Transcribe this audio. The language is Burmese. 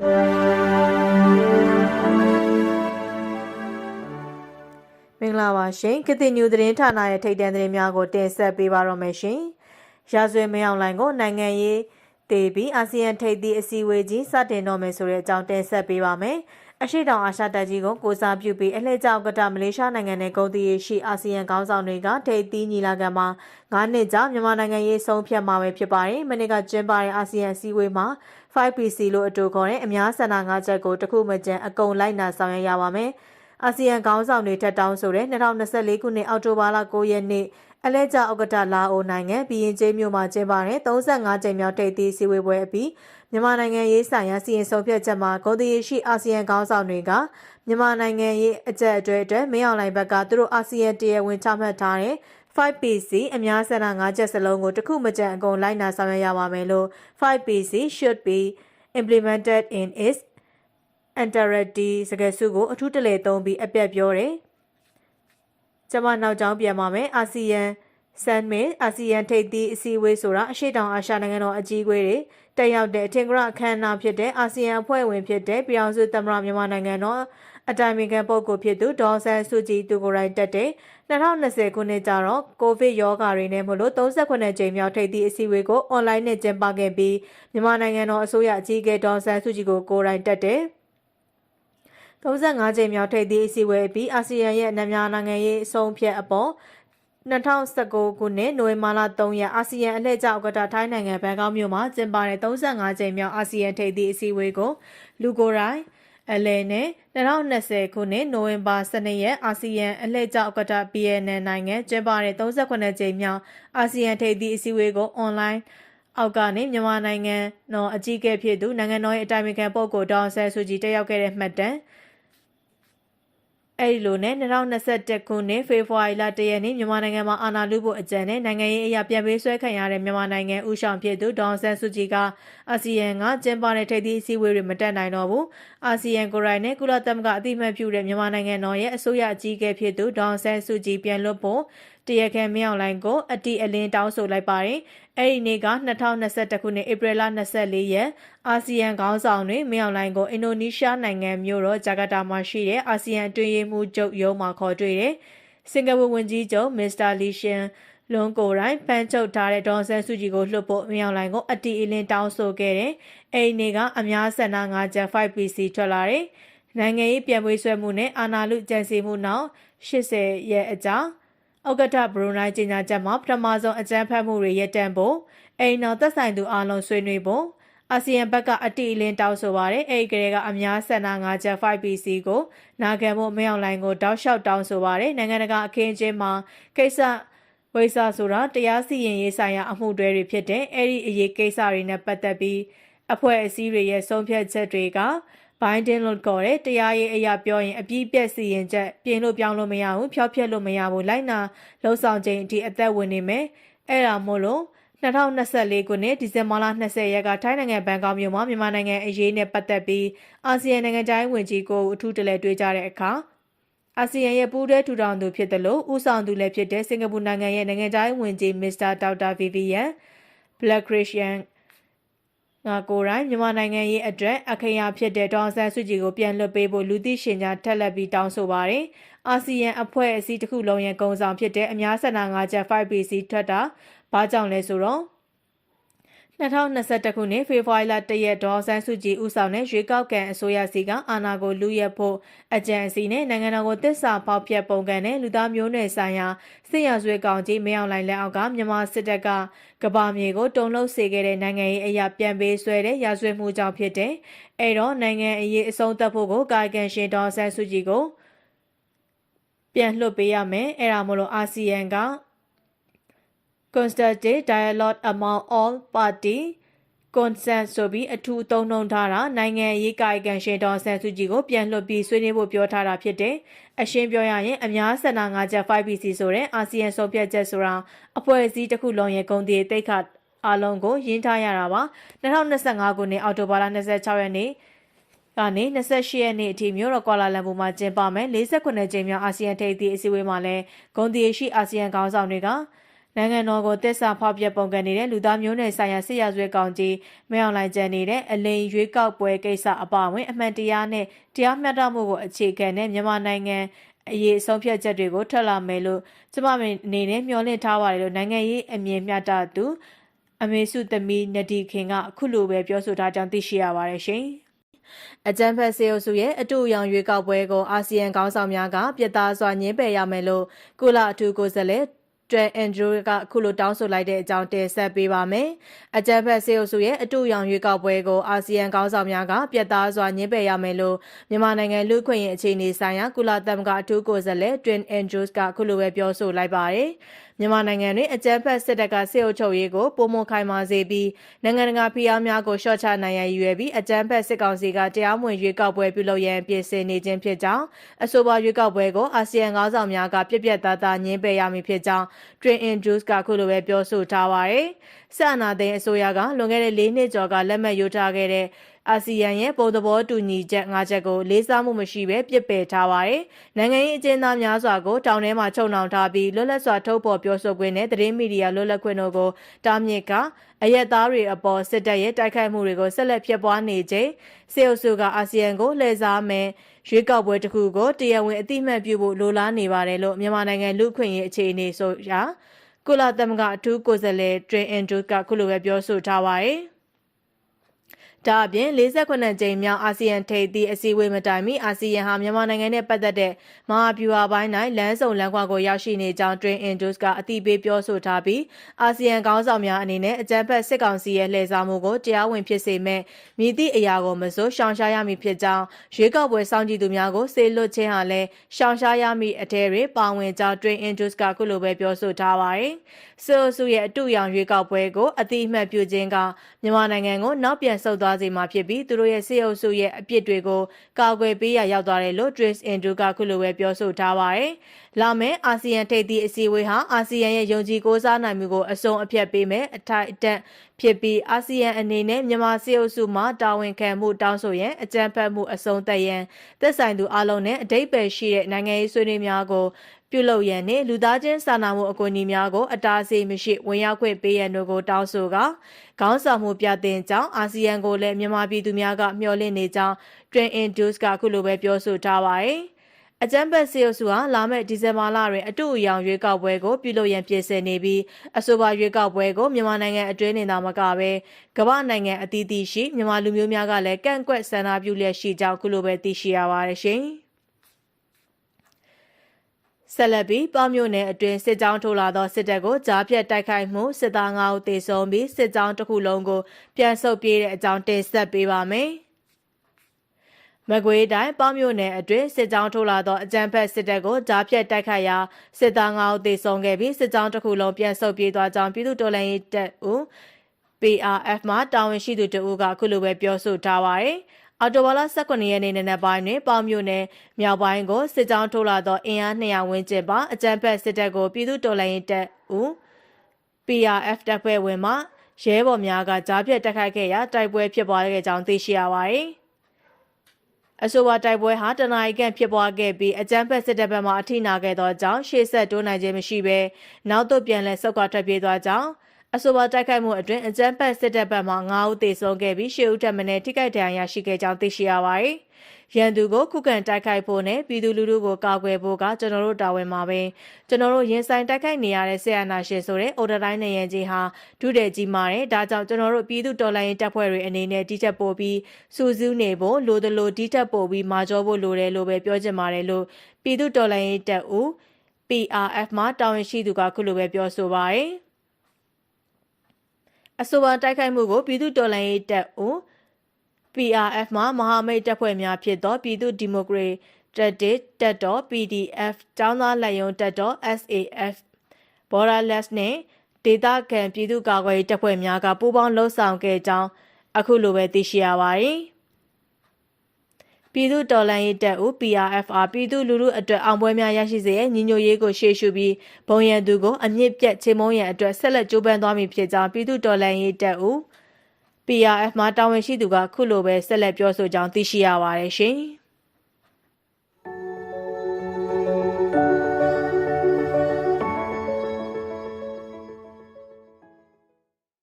မင်္ဂလာပါရှင်ကတိညူသတင်းဌာနရဲ့ထိတ်တန့်သတင်းများကိုတင်ဆက်ပေးပါတော့မယ်ရှင်ရာဇဝဲမင်းအောင်လိုင်ကိုနိုင်ငံရေးတေပြီးအာဆီယံထိပ်သီးအစည်းအဝေးကြီးစတင်တော့မယ်ဆိုတဲ့အကြောင်းတင်ဆက်ပေးပါမယ် အရှိတောင်အာရှတပ်ကြီးကိုကိုစားပြုပြီးအလှည့်ကျဥက္ကဋ္ဌမလေးရှားနိုင်ငံနဲ့ကုန်တည်ရှိအာဆီယံခေါင်းဆောင်တွေကထိပ်သီးညီလာခံမှာ9နှစ်ကြာမြန်မာနိုင်ငံရေးဆုံးဖြတ်မှာပဲဖြစ်ပါတယ်။မနေ့ကကျင်းပတဲ့အာဆီယံအစည်းအဝေးမှာ 5PC လို့အတူခေါ်တဲ့အများဆန္ဒ၅ချက်ကိုတခုမှကျန်အကုန်လိုက်နာဆောင်ရွက်ရပါမယ်။အာဆီယံခေါင်းဆောင်တွေထက်တောင်းဆိုတဲ့2024ခုနှစ်အောက်တိုဘာလ9ရက်နေ့ အလဲကျဥက္ကဋ္ဌလာအိုနိုင်ငံပြည်ရင်ကျေးမြို့မှာကျင်းပတဲ့35ကြိမ်မြောက်ထိပ်သီးစည်းဝေးပွဲအပြီးမြန်မာနိုင်ငံရေးဆိုင်ရာစီရင်ဆုံးဖြတ်ချက်မှာဂုံတရီရှိအာဆီယံခေါင်းဆောင်တွေကမြန်မာနိုင်ငံရေးအကြက်အတွေ့အတွက်မင်းအောင်လှိုင်ဘက်ကသူတို့အာဆီယံတရားဝင်ချမှတ်ထားတဲ့ 5PC အများဆန္ဒ၅ချက်စလုံးကိုတစ်ခုမကြံအကုန်လိုက်နာဆောင်ရွက်ရပါမယ်လို့ 5PC should be implemented in its entirety စကားစုကိုအထူးတလဲသုံးပြီးအပြတ်ပြောတယ်။ ကျွန်မနောက်ကျောင်းပြန်ပါမယ်အာဆီယံဆန်မင်အာဆီယံထိပ်သီးအစည်းအဝေးဆိုတာအရှိတောင်အာရှနိုင်ငံတော်အကြီးအကဲတွေတက်ရောက်တဲ့အထင်ကရအခမ်းအနားဖြစ်တဲ့အာဆီယံအဖွဲ့ဝင်ဖြစ်တဲ့ပြည်အောင်စုသမ္မတမြန်မာနိုင်ငံတော်အတိုင်ပင်ခံပုဂ္ဂိုလ်ဖြစ်သူဒေါ်ဆန်စုကြည်သူကိုယ်တိုင်တက်တဲ့2020ခုနှစ်ကျတော့ကိုဗစ်ရောဂါတွေနဲ့မလို့38ကြိမ်မြောက်ထိပ်သီးအစည်းအဝေးကိုအွန်လိုင်းနဲ့ကျင်းပခဲ့ပြီးမြန်မာနိုင်ငံတော်အစိုးရအကြီးအကဲဒေါ်ဆန်စုကြည်ကိုကိုယ်တိုင်တက်တဲ့ 35ကြိမ်မြောက်ထိပ်သီးအစည်းအဝေးပြီးအာဆီယံရဲ့နများနိုင်ငံရေးအဆုံးဖြတ်အပေါ်2019ခုနှစ်နိုဝင်ဘာလ3ရက်အာဆီယံအလှည့်ကျဥက္ကဋ္ဌထိုင်းနိုင်ငံဘန်ကောက်မြို့မှာကျင်းပတဲ့35ကြိမ်မြောက်အာဆီယံထိပ်သီးအစည်းအဝေးကိုလူကိုယ်တိုင်အလဲနဲ့2020ခုနှစ်နိုဝင်ဘာ12ရက်အာဆီယံအလှည့်ကျဥက္ကဋ္ဌ PNN နိုင်ငံကျင်းပတဲ့38ကြိမ်မြောက်အာဆီယံထိပ်သီးအစည်းအဝေးကိုအွန်လိုင်းအောက်ကနေမြန်မာနိုင်ငံတော်အကြီးအကဲဖြစ်သူနိုင်ငံတော်ရဲ့အတိုင်ပင်ခံပုဂ္ဂိုလ်ဒေါအောင်ဆန်းစုကြည်တက်ရောက်ခဲ့တဲ့မှတ်တမ်း အဲ့ဒီလိုနဲ့2021ခုနှစ်ဖေဖော်ဝါရီလ1ရက်နေ့မြန်မာနိုင်ငံမှာအာဏာလုဖို့အကြံနဲ့နိုင်ငံရေးအရာပြန်ပေးဆွဲခံရတဲ့မြန်မာနိုင်ငံဥဆောင်ဖြစ်သူဒေါန်ဆန်စုကြည်ကအာဆီယံကကျင်းပတဲ့ထိပ်သီးအစည်းအဝေးတွေမတက်နိုင်တော့ဘူးအာဆီယံကိုယ်တိုင်နဲ့ကုလသမဂ္ဂအသိအမှတ်ပြုတဲ့မြန်မာနိုင်ငံတော်ရဲ့အစိုးရအကြီးအကဲဖြစ်သူဒေါန်ဆန်စုကြည်ပြန်လွတ်ဖို့တရခန်မြောင်လိုင်းကိုအတီအလင်းတောင်းဆိုလိုက်ပါတယ်။ အဲ့ဒီနေ့က2021ခုနှစ်ဧပြီလ24ရက်အာဆီယံခေါင်းဆောင်တွေမြောင်လိုင်းကိုအင်ဒိုနီးရှားနိုင်ငံမြို့တော်ဂျာကာတာမှာရှိတဲ့အာဆီယံအတွင်းရေးမှူးချုပ်ရုံးမှာခေါ်တွေ့တယ်။စင်ကာပူဝန်ကြီးချုပ်မစ္စတာလီရှင်လွန်ကိုရိုင်းပန်းချုပ်ထားတဲ့ဒေါ်ဆန်းစုကြည်ကိုလှုပ်ဖို့မြောင်လိုင်းကိုအတီအလင်းတောင်းဆိုခဲ့တယ်။အဲ့ဒီနေ့ကအများဆန္ဒ9ချက် 5PC ထွက်လာတယ်။နိုင်ငံရေးပြန်ပွေးဆွဲမှုနဲ့အာဏာလုကြံစီမှုနောက်80ရဲ့အကြောင်းဥက္ကဋ္ဌဘရူနိုင်းကြေညာချက်မှာပထမဆုံးအကြမ်းဖက်မှုတွေရပ်တန့်ဖို့အိမ်တော်သက်ဆိုင်သူအလုံးဆွေးနွေးဖို့အာဆီယံဘက်ကအတိအလင်းတောင်းဆိုပါတယ်အဲ့ဒီကလေးကအများဆန္ဒ၅ချက် 5PC ကိုနာခံဖို့မရောက်လိုင်းကိုတောက်လျှောက်တောင်းဆိုပါတယ်နိုင်ငံတကာအခင်းကျင်းမှာကိစ္စဝိစာဆိုတာတရားစီရင်ရေးဆိုင်ရာအမှုတွေတွေဖြစ်တဲ့အဲ့ဒီအရေးကိစ္စတွေနဲ့ပတ်သက်ပြီးအဖွဲ့အစည်းတွေရဲ့ဆုံးဖြတ်ချက်တွေက ဘိုင်ဒင်လို့ခေါ်တဲ့တရားရေးအရာပြောရင်အပြည့်ပြက်စီရင်ချက်ပြင်လို့ပြောင်းလို့မရဘူးဖျောက်ဖျက်လို့မရဘူးလိုက်နာလှုံ့ဆော်ခြင်းအထိအသက်ဝင်နေမယ်အဲ့ဒါမို့လို့2024ခုနှစ်ဒီဇင်ဘာလ20ရက်ကထိုင်းနိုင်ငံဘန်ကောက်မြို့မှာမြန်မာနိုင်ငံအရေးနဲ့ပတ်သက်ပြီးအာဆီယံနိုင်ငံခြားရေးဝန်ကြီးကိုအထူးတလဲတွေ့ကြတဲ့အခါအာဆီယံရဲ့ပူးတွဲထူထောင်သူဖြစ်တယ်လို့ဦးဆောင်သူလည်းဖြစ်တဲ့စင်ကာပူနိုင်ငံရဲ့နိုင်ငံခြားရေးဝန်ကြီးမစ္စတာဒေါက်တာဗီဗီယန်ဘလက်ခရစ်ယန် ငါကိုယ်တိုင်မြန်မာနိုင်ငံရေးအတွက်အခရာဖြစ်တဲ့ဒေါ်ဆန်စုကြည်ကိုပြန်လွှတ်ပေးဖို့လူသိရှင်ကြားထက်လက်ပြီးတောင်းဆိုပါတယ်။အာဆီယံအဖွဲ့အစည်းတစ်ခုလုံးရဲ့ကုံဆောင်ဖြစ်တဲ့အများဆန္ဒ၅ချက် 5PC ထွက်တာဘာကြောင့်လဲဆိုတော့ 2021ခုနှစ်ဖေဖော်ဝါရီလ1ရက်ဒေါ်ဆန်းစုကြည်ဦးဆောင်တဲ့ရွေးကောက်ကန်အစိုးရစီကအာဏာကိုလူရက်ဖို့အကြံအစီနဲ့နိုင်ငံတော်ကိုတစ္ဆာပေါက်ပြက်ပုံကန်တဲ့လူသားမျိုးနွယ်ဆိုင်ရာစစ်ရာဇဝဲကောင်ကြီးမင်းအောင်လှိုင်လက်အောက်ကမြန်မာစစ်တပ်ကကဘာမြေကိုတုံလှုပ်စေခဲ့တဲ့နိုင်ငံရေးအရာပြန်ပေးဆွဲတဲ့ရာဇဝဲမှုကြောင့်ဖြစ်တဲ့အဲ့တော့နိုင်ငံအရေးအဆုံးသတ်ဖို့ကိုကာယကံရှင်ဒေါ်ဆန်းစုကြည်ကိုပြန်လွှတ်ပေးရမယ်အဲ့ဒါမို့လို့အာဆီယံက constructive dialogue among all party consent ဆိုပြီးအထူးသုံးနှုန်းထားတာနိုင်ငံရေးကာယကံရှင်တော်ဆန်စုကြည်ကိုပြန်လွှတ်ပြီးဆွေးနွေးဖို့ပြောထားတာဖြစ်တယ်။အရှင်းပြောရရင်အများဆန္ဒ၅ချက် 5PC ဆိုတဲ့အာဆီယံဆုံးဖြတ်ချက်ဆိုတာအဖွဲ့အစည်းတစ်ခုလုံးရဲ့ဂုဏ်တည်တိတ်ခအလုံးကိုရင်းထားရတာပါ။2025ခုနှစ်အောက်တိုဘာလ26ရက်နေ့ကနေ28ရက်နေ့အထိမြို့တော်ကွာလာလမ်ပူမှာကျင်းပမယ်48ကြိမ်မြောက်အာဆီယံထိပ်သီးအစည်းအဝေးမှာလည်းဂုံတီရှိအာဆီယံခေါင်းဆောင်တွေက နိုင်ငံတော်ကိုတက်ဆာဖောက်ပြပုံကန်နေတဲ့လူသားမျိုးနွယ်ဆိုင်ရာစစ်ရာဇဝဲကောင်ကြီးမင်းအောင်လှိုင်ကျန်နေတဲ့အလိန်ရွေးကောက်ပွဲကိစ္စအပါအဝင်အမှန်တရားနဲ့တရားမျှတမှုကိုအခြေခံတဲ့မြန်မာနိုင်ငံအရေးအဆုံးဖြတ်ချက်တွေကိုထွက်လာမယ်လို့ကျမအနေနဲ့မျှော်လင့်ထားပါတယ်လို့နိုင်ငံရေးအမြင်မျှတသူအမေစုသမီးနဒီခင်ကအခုလိုပဲပြောဆိုထားကြောင်းသိရှိရပါတယ်ရှင်။အကြံဖက်စေအုပ်စုရဲ့အတူရောင်ရွေးကောက်ပွဲကိုအာဆီယံခေါင်းဆောင်များကပြတ်သားစွာညှင်းပယ်ရမယ်လို့ကုလအထူးကိုယ်စားလှယ် တွဲအန်ဒရူကအခုလိုတောင်းဆိုလိုက်တဲ့အကြောင်းတင်ဆက်ပေးပါမယ်။အကြံဖက်စေအုပ်စုရဲ့အတူရောင်ရွေးကောက်ပွဲကိုအာဆီယံခေါင်းဆောင်များကပြတ်သားစွာညှင်းပယ်ရမယ်လို့မြန်မာနိုင်ငံလူ့ခွင့်ရေးအခြေအနေဆိုင်ရာကုလသမဂ္ဂအထူးကိုယ်စားလှယ်တွင်အန်ဒရူကအခုလိုပဲပြောဆိုလိုက်ပါတယ်။မြန်မာနိုင်ငံတွင်အကြမ်းဖက်စစ်တပ်ကစစ်အုပ်ချုပ်ရေးကိုပုံမခိုင်မာစေပြီးနိုင်ငံတကာဖိအားများကိုရှော့ချနိုင်ရန်ရည်ရွယ်ပြီးအကြမ်းဖက်စစ်ကောင်စီကတရားမဝင်ရွေးကောက်ပွဲပြုလုပ်ရန်ပြင်ဆင်နေခြင်းဖြစ်ကြောင်းအဆိုပါရွေးကောက်ပွဲကိုအာဆီယံခေါင်းဆောင်များကပြက်ပြက်သားသားညှင်းပယ်ရမည်ဖြစ်ကြောင်း Train in Juice ကခုလိုပဲပြောဆိုထားပါတယ်။ဆက်အနာသိန်းအစိုးရကလွန်ခဲ့တဲ့၄နှစ်ကျော်ကလက်မှတ်ရေးထားခဲ့တဲ့ အာဆီယံရဲ့ပုံသဘောတူညီချက်၅ချက်ကိုလေးစားမှုမရှိဘဲပြစ်ပယ်ထားပါတယ်။နိုင်ငံရေးအကျဉ်းသားများစွာကိုတောင်ထဲမှာချုပ်နှောင်ထားပြီးလွတ်လပ်စွာထုတ်ဖော်ပြောဆိုခွင့်နဲ့သတင်းမီဒီယာလွတ်လပ်ခွင့်တို့ကိုတားမြစ်ကအရက်သားတွေအပေါ်စစ်တပ်ရဲ့တိုက်ခိုက်မှုတွေကိုဆက်လက်ဖြစ်ပွားနေချိန်စေအုပ်စုကအာဆီယံကိုလှည့်စားမယ်ရွေးကောက်ပွဲတစ်ခုကိုတရားဝင်အတိအမှတ်ပြုဖို့လိုလားနေပါတယ်လို့မြန်မာနိုင်ငံလူ့ခွင့်ရေးအခြေအနေဆိုရာကုလသမဂ္ဂအထူးကိုယ်စားလှယ်တွင်အန်ဒရူကခုလိုပဲပြောဆိုထားပါတယ်။ ဒါအပြင်48ကြိမ်မြောက်အာဆီယံထိပ်သီးအစည်းအဝေးမတိုင်မီအာဆီယံဟာမြန်မာနိုင်ငံနဲ့ပတ်သက်တဲ့မဟာဗျူဟာပိုင်း၌လမ်းစုံလမ်းခွကိုရောက်ရှိနေကြောင်း Train Indus ကအသိပေးပြောဆိုထားပြီးအာဆီယံခေါင်းဆောင်များအနေနဲ့အကြံဖက်စစ်ကောင်စီရဲ့လှည့်စားမှုကိုတရားဝင်ဖြစ်စေမဲ့မြည်သည့်အရာကိုမစိုးရှောင်ရှားရမည်ဖြစ်ကြောင်းရွေးကောက်ပွဲစောင့်ကြည့်သူများကိုစေလွတ်ခြင်းဟာလည်းရှောင်ရှားရမည့်အထည်တွေပါဝင်ကြောင်း Train Indus ကခုလိုပဲပြောဆိုထားပါတယ်။ဆိုဆူရဲ့အတူရောင်ရွေးကောက်ပွဲကိုအတိအမှတ်ပြုခြင်းကမြန်မာနိုင်ငံကိုနောက်ပြန်ဆုတ်သွားသွားစေမှာဖြစ်ပြီးသူတို့ရဲ့စေအုပ်စုရဲ့အပြစ်တွေကိုကာကွယ်ပေးရရောက်သွားတယ်လို့ Trace Andrew ကခုလိုပဲပြောဆိုထားပါတယ်။လာမယ့်အာဆီယံထိပ်သီးအစည်းအဝေးဟာအာဆီယံရဲ့ယုံကြည်ကိုးစားနိုင်မှုကိုအစုံအပြတ်ပေးမယ်အထိုက်အတန့်ဖြစ်ပြီးအာဆီယံအနေနဲ့မြန်မာစေအုပ်စုမှတာဝန်ခံမှုတောင်းဆိုရန်အကြံဖတ်မှုအစုံသက်ရန်သက်ဆိုင်သူအလုံးနဲ့အတိတ်ပဲရှိတဲ့နိုင်ငံရေးဆွေးနွေးများကို ပြုလုပ်ရန်နှင့်လူသားချင်းစာနာမှုအကူအညီများကိုအတားအဆီးမရှိဝင်ရောက်ခွင့်ပေးရန်တို့ကိုတောင်းဆိုကာခေါင်းဆောင်မှုပြတင်ကြောင်းအာဆီယံကိုလည်းမြန်မာပြည်သူများကမျှော်လင့်နေကြောင်း Train Induce ကအခုလိုပဲပြောဆိုထားပါတယ်။အကြံပတ်စီယုစုဟာလာမယ့်ဒီဇင်ဘာလတွင်အတူအယောင်ရွေးကောက်ပွဲကိုပြုလုပ်ရန်ပြင်ဆင်နေပြီးအဆိုပါရွေးကောက်ပွဲကိုမြန်မာနိုင်ငံအတွင်းနေတာမကပဲကမ္ဘာနိုင်ငံအသီးသီးရှိမြန်မာလူမျိုးများကလည်းကန့်ကွက်ဆန္ဒပြုလျက်ရှိကြောင်းခုလိုပဲသိရှိရပါတယ်ရှင်။ ဆက်လက်ပြီးပေါမြို့နယ်အတွင်းစစ်ကြောင်းထိုးလာသောစစ်တပ်ကိုကြားဖြတ်တိုက်ခိုက်မှုစစ်သား9ဦးသေဆုံးပြီးစစ်ကြောင်းတစ်ခုလုံးကိုပြန်ဆုတ်ပြေးတဲ့အကြောင်းတင်ဆက်ပေးပါမယ်။မကွေးတိုင်းပေါမြို့နယ်အတွင်းစစ်ကြောင်းထိုးလာသောအကြမ်းဖက်စစ်တပ်ကိုကြားဖြတ်တိုက်ခိုက်ရာစစ်သား9ဦးသေဆုံးခဲ့ပြီးစစ်ကြောင်းတစ်ခုလုံးပြန်ဆုတ်ပြေးသွားကြောင်းပြည်သူ့တော်လှန်ရေးတပ်ဦး PRF မှတာဝန်ရှိသူတဦးကအခုလိုပဲပြောဆိုထားပါတယ်။ အော်တိုဘာလ18ရက်နေ့နေ့ပိုင်းတွင်ပေါမြို့နယ်မြောက်ပိုင်းကိုစစ်ကြောင်းထိုးလာသောအင်အား200ဝန်းကျင်ပါအကြမ်းဖက်စစ်တပ်ကိုပြည်သူတော်လှန်ရေးတပ်ဦး PRF တပ်ဖွဲ့ဝင်မှရဲဘော်များကကြားပြတ်တက်ခိုက်ခဲ့ရာတိုက်ပွဲဖြစ်ပွားခဲ့ကြောင်းသိရှိရပါတယ်။အဆိုပါတိုက်ပွဲဟာတနအီကန်ဖြစ်ပွားခဲ့ပြီးအကြမ်းဖက်စစ်တပ်ဘက်မှအထိနာခဲ့သောကြောင့်ရှေ့ဆက်တိုးနိုင်ခြင်းမရှိဘဲနောက်သို့ပြန်လည်ဆုတ်ခွာထွက်ပြေးသွားကြောင်း အဆိုပါတိုက်ခိုက်မှုအတွင်းအကြမ်းဖက်စစ်တပ်ဘက်မှ9ဦးသေဆုံးခဲ့ပြီး10ဦးထပ်မံထိခိုက်ဒဏ်ရာရရှိခဲ့ကြောင်းသိရှိရပါတယ်။ရန်သူကိုခုခံတိုက်ခိုက်ဖို့နဲ့ပြည်သူလူထုကိုကာကွယ်ဖို့ကကျွန်တော်တို့တာဝန်မှာပဲကျွန်တော်တို့ရင်ဆိုင်တိုက်ခိုက်နေရတဲ့ဆေးအာနာရှင်ဆိုတဲ့အော်ဒါတိုင်းနေရန်ကြီးဟာဒုတဲ့ကြီးမာတယ်ဒါကြောင့်ကျွန်တော်တို့ပြည်သူတော်လှန်ရေးတပ်ဖွဲ့တွေအနေနဲ့တိကျပို့ပြီးစူးစူးနေဖို့လိုသလိုတိကျပို့ပြီးမာကြောဖို့လိုတယ်လို့ပဲပြောချင်ပါတယ်လို့ပြည်သူတော်လှန်ရေးတပ်ဦး PRF မှတာဝန်ရှိသူကခုလိုပဲပြောဆိုပါတယ်။ အဆိုပါတိုက်ခိုက်မှုကိုပြည်သူ့တော်လှန်ရေးတပ်ဦး PRF မှမဟာမိတ်တပ်ဖွဲ့များဖြစ်သောပြည်သူ့ဒီမိုကရေတက်တစ်တက်တော် PDF ကျောင်းသားလက်ယုံတက်တော် SAF Borderless နဲ့ဒေသခံပြည်သူ့ကာကွယ်ရေးတပ်ဖွဲ့များကပူးပေါင်းလှုပ်ဆောင်ခဲ့ကြောင်းအခုလိုပဲသိရှိရပါတယ်။ ပြည်သူတော်လှန်ရေးတပ်ဦး PRFR ပြည်သူလူထုအတွက်အောင်ပွဲများရရှိစေရဲ့ညီညွတ်ရေးကိုရှေ့ရှုပြီးဘုံရန်သူကိုအမြင့်ပြတ်ချေမုန်းရန်အတွက်ဆက်လက်ကြိုးပမ်းသွားမည်ဖြစ်ကြောင်းပြည်သူတော်လှန်ရေးတပ်ဦး PRF မှတာဝန်ရှိသူကခုလိုပဲဆက်လက်ပြောဆိုကြောင်းသိရှိရပါတယ်ရှင်။